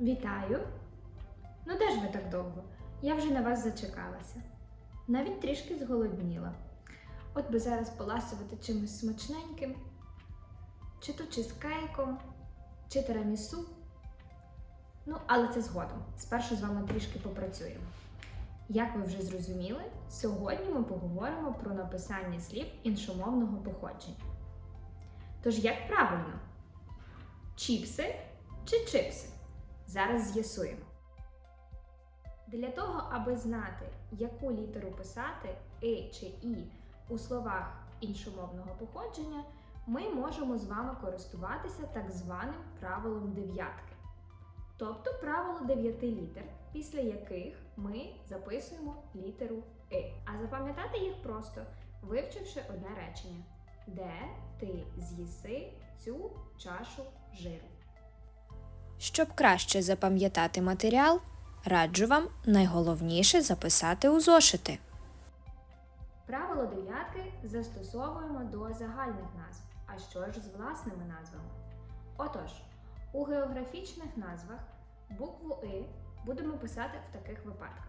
Вітаю! Ну де ж ви так довго? Я вже на вас зачекалася. Навіть трішки зголодніла. От би зараз поласувати чимось смачненьким, чи то чизкейком, чи тирамісу. Ну, але це згодом. Спершу з вами трішки попрацюємо. Як ви вже зрозуміли, сьогодні ми поговоримо про написання слів іншомовного походження. Тож, як правильно? Чіпси чи чипси? Зараз з'ясуємо. Для того, аби знати, яку літеру писати «и» чи І у словах іншомовного походження, ми можемо з вами користуватися так званим правилом дев'ятки. Тобто правило дев'яти літер, після яких ми записуємо літеру «и». А запам'ятати їх просто, вивчивши одне речення: Де ти з'їси цю чашу жиру? Щоб краще запам'ятати матеріал, раджу вам найголовніше записати у зошити. Правило дев'ятки застосовуємо до загальних назв. А що ж з власними назвами? Отож, у географічних назвах букву И будемо писати в таких випадках.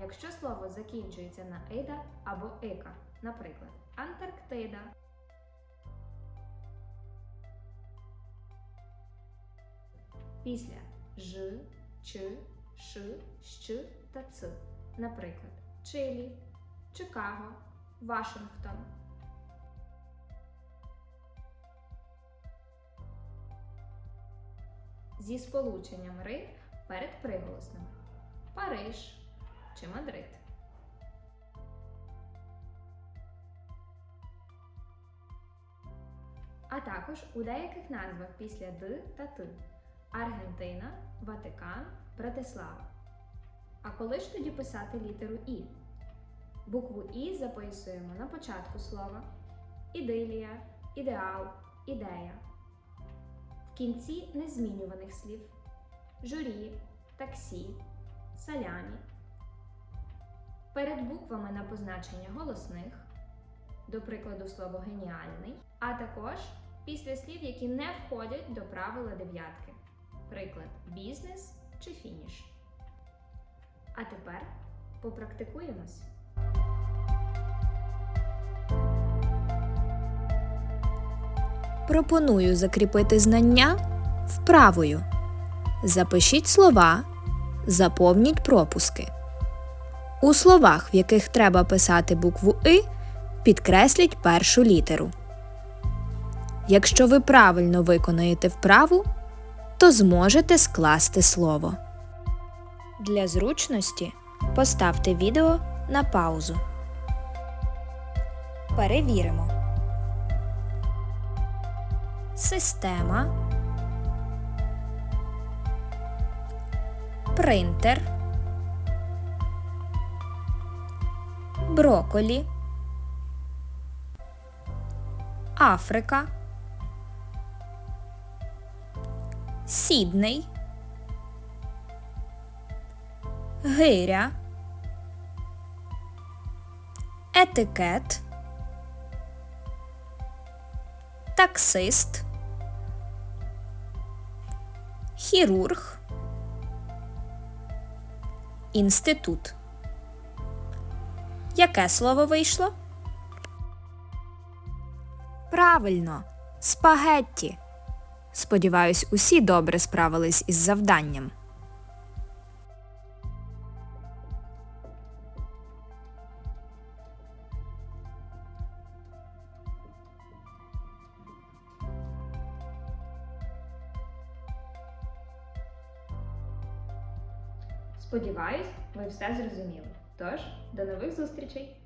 Якщо слово закінчується на ида або ика, наприклад, Антарктида, після ж, ч, ш, щ та ц, наприклад, Чилі, Чикаго, Вашингтон. Зі сполученням ри перед приголосними Париж чи Мадрид. А також у деяких назвах після Д та Т Аргентина, Ватикан, Братислава. А коли ж тоді писати літеру І? Букву І записуємо на початку слова, ідилія, ідеал, ідея. В кінці незмінюваних слів журі, таксі, салямі. Перед буквами на позначення голосних, до прикладу, слово геніальний, а також після слів, які не входять до правила дев'ятки. Приклад бізнес чи фініш. А тепер попрактикуємось. Пропоную закріпити знання вправою. Запишіть слова, заповніть пропуски. У словах, в яких треба писати букву И, підкресліть першу літеру. Якщо ви правильно виконаєте вправу, то зможете скласти слово. Для зручності поставте відео на паузу. Перевіримо. Система. Принтер. Броколі. Африка. Сідней. Гиря. Етикет. Таксист. Хірург. Інститут. Яке слово вийшло? Правильно, спагетті. Сподіваюсь, усі добре справились із завданням. Сподіваюсь, ви все зрозуміли. Тож, до нових зустрічей!